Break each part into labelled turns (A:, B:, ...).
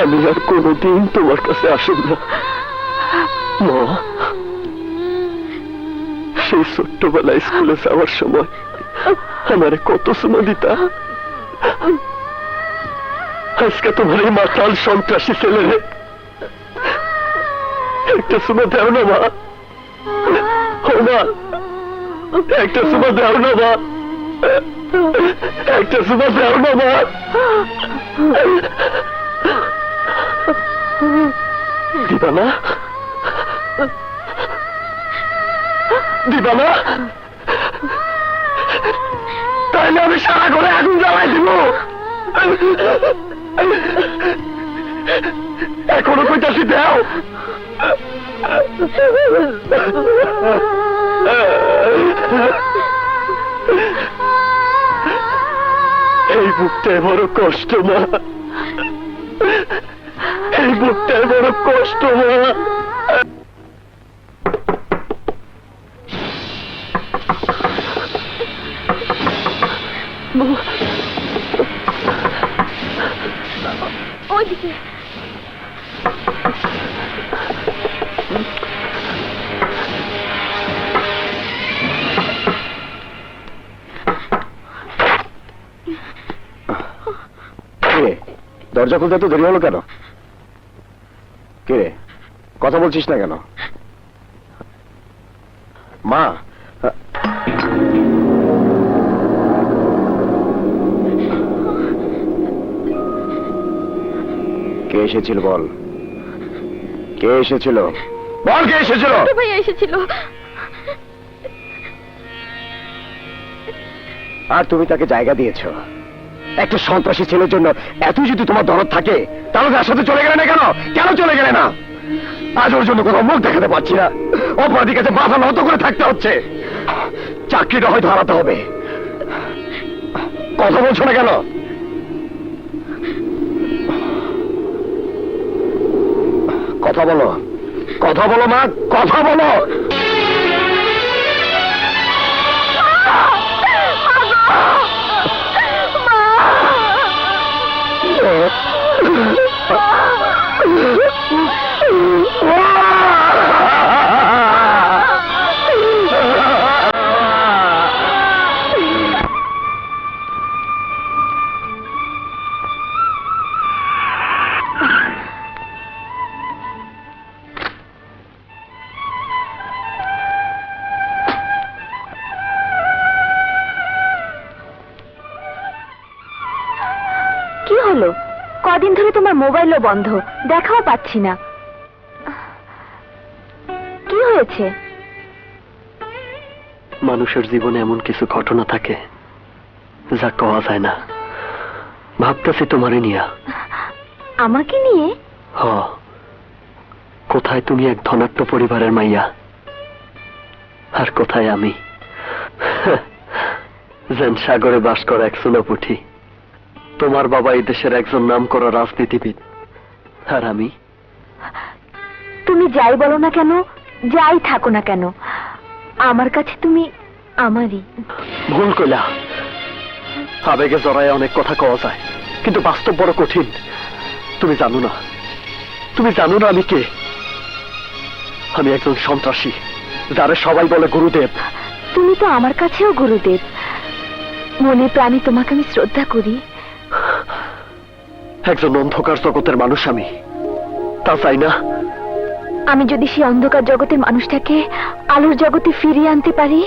A: আমি আর কোনোদিন তোমার কাছে আসব না। মা, সেই ছোট্টবেলায় স্কুলে যাওয়ার সময় আমারে কত সুমা দিতা। আজকে তোমার এই মাতাল সন্ত্রাসী ছেলেরে একটা সুমা দেও না, মা। একটা সুমা দেও না, মা। একটা সুমা দেও না, মা। দিবা না দিবা না তাইলে আমি সারা করে আগুন জ্বালাই দিব। এখনও কইতাছি দেও। এই বুকটায় বড় কষ্ট মা। এই বুকটায় বড় কষ্ট মা
B: ওইদিকে।
A: দরজা খুলতে তো দেরি হলো কেন? কথা বলছিস না কেন? মা। কে এসেছিল বল? কে এসেছিল? বল কে এসেছিল?
B: ভাই এসেছিল।
A: আর তুমি তাকে জায়গা দিয়েছ। একটা সন্ত্রাসী ছেলের জন্য এত যদি তোমার দরদ থাকে তাহলে তার সাথে চলে গেলে না কেন? কেন চলে গেলে না? আজ জন্য কোথাও মুখ দেখাতে পারছি না। অপরাধীর কাছে মাথা নত করে থাকতে হচ্ছে। চাকরিটা হয়তো হারাতে হবে। কথা বলছো না কেন? কথা বলো। কথা বলো মা, কথা বলো।
B: হলো? কদিন ধরে তোমার মোবাইলও বন্ধ। দেখাও পাচ্ছি না। কি হয়েছে?
A: মানুষের জীবনে এমন কিছু ঘটনা থাকে যা কওয়া যায় না। ভাবতেছি তোমারে নিয়া।
B: আমাকে নিয়ে?
A: হ। কোথায় তুমি এক ধনাট্য পরিবারের মাইয়া? আর কোথায় আমি? যেন সাগরে বাস করা এক সুনাপুঠি তোমার বাবা এই দেশের একজন নাম করা রাজনীতিবিদ। আর আমি?
B: তুমি যাই বলো না কেন যাই থাকো না কেন আমার কাছে তুমি আমারই।
A: ভুল কইলা। আবেগে জড়ায় অনেক কথা কওয়া যায় কিন্তু বাস্তব বড় কঠিন। তুমি জানো না। তুমি জানো না আমি কে। আমি একজন সন্ত্রাসী যারে সবাই বলে গুরুদেব।
B: তুমি তো আমার কাছেও গুরুদেব। মনে প্রাণী তোমাকে আমি শ্রদ্ধা করি।
A: একজন অন্ধকার জগতের মানুষ আমি। তা চাই না।
B: আমি যদি সেই অন্ধকার জগতের মানুষটাকে আলোর জগতে ফিরিয়ে আনতে পারি?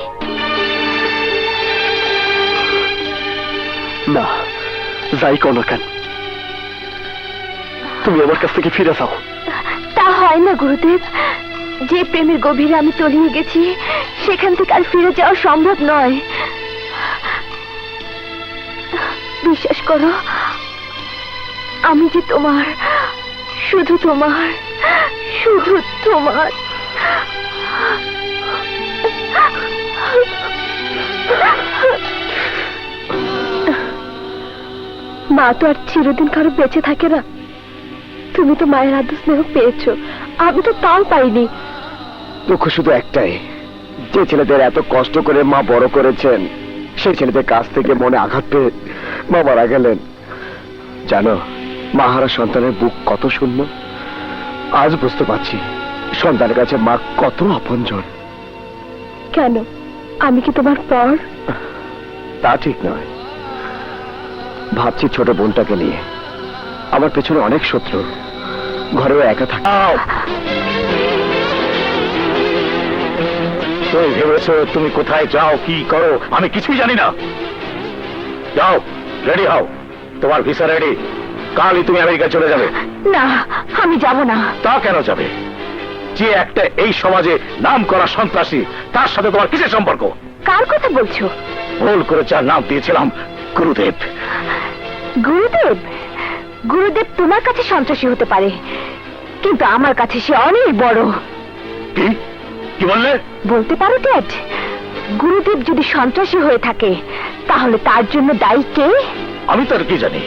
A: না যাই কোনো কেন। তুমি আমার কাছ থেকে ফিরে যাও।
B: তা হয় না গুরুদেব। যে প্রেমের গভীরে আমি তলিয়ে গেছি সেখান থেকে আর ফিরে যাওয়া সম্ভব নয়। বিশ্বাস করো আমি যে তোমার, শুধু তোমার শুধু তোমার। মা তো আর চিরদিন কারও বেঁচে থাকে না। তুমি তো মায়ের আদর স্নেহ পেয়েছ। আমি তো তাও পাইনি।
A: দুঃখ শুধু একটাই, যে ছেলেদের এত কষ্ট করে মা বড় করেছেন, সেই ছেলেদের কাছ থেকে মনে আঘাত পেয়ে মা মারা গেলেন। জানো
C: মাহারা সন্তানের বুক কত শূন্য? আজ বুঝতে পারছি সন্তানের কাছে মা কত আপনজন।
B: কেন? আমি কি তোমার পর?
C: তা ঠিক নয়। ভাবছি ছোট বোনটাকে নিয়ে। আমার পেছনে অনেক শত্রু। ঘরেও একা থাকে তুমি ভেবেছ তুমি কোথায় যাও কি করো? আমি কিছুই জানি না। যাও রেডি হও। তোমার ভিসা রেডি কালই তুমি আমেরিকা চলে যাবে।
B: না আমি যাব না।
C: তা কেন যাবে? যে একটা এই সমাজে নাম করা সন্ত্রাসী তার সাথে তোমার কিসের সম্পর্ক?
B: কার কথা বলছো?
C: ভুল করে যার নাম দিয়েছিলাম গুরুদেব।
B: গুরুদেব? গুরুদেব তোমার কাছে সন্ত্রাসী হতে পারে কিন্তু আমার কাছে সে অনেক বড়।
C: কি? কি বললে?
B: বলতে পারো ড্যাড গুরুদেব যদি সন্ত্রাসী হয়ে থাকে তাহলে তার জন্য দায়ী কে?
C: আমি তো আর কি জানি।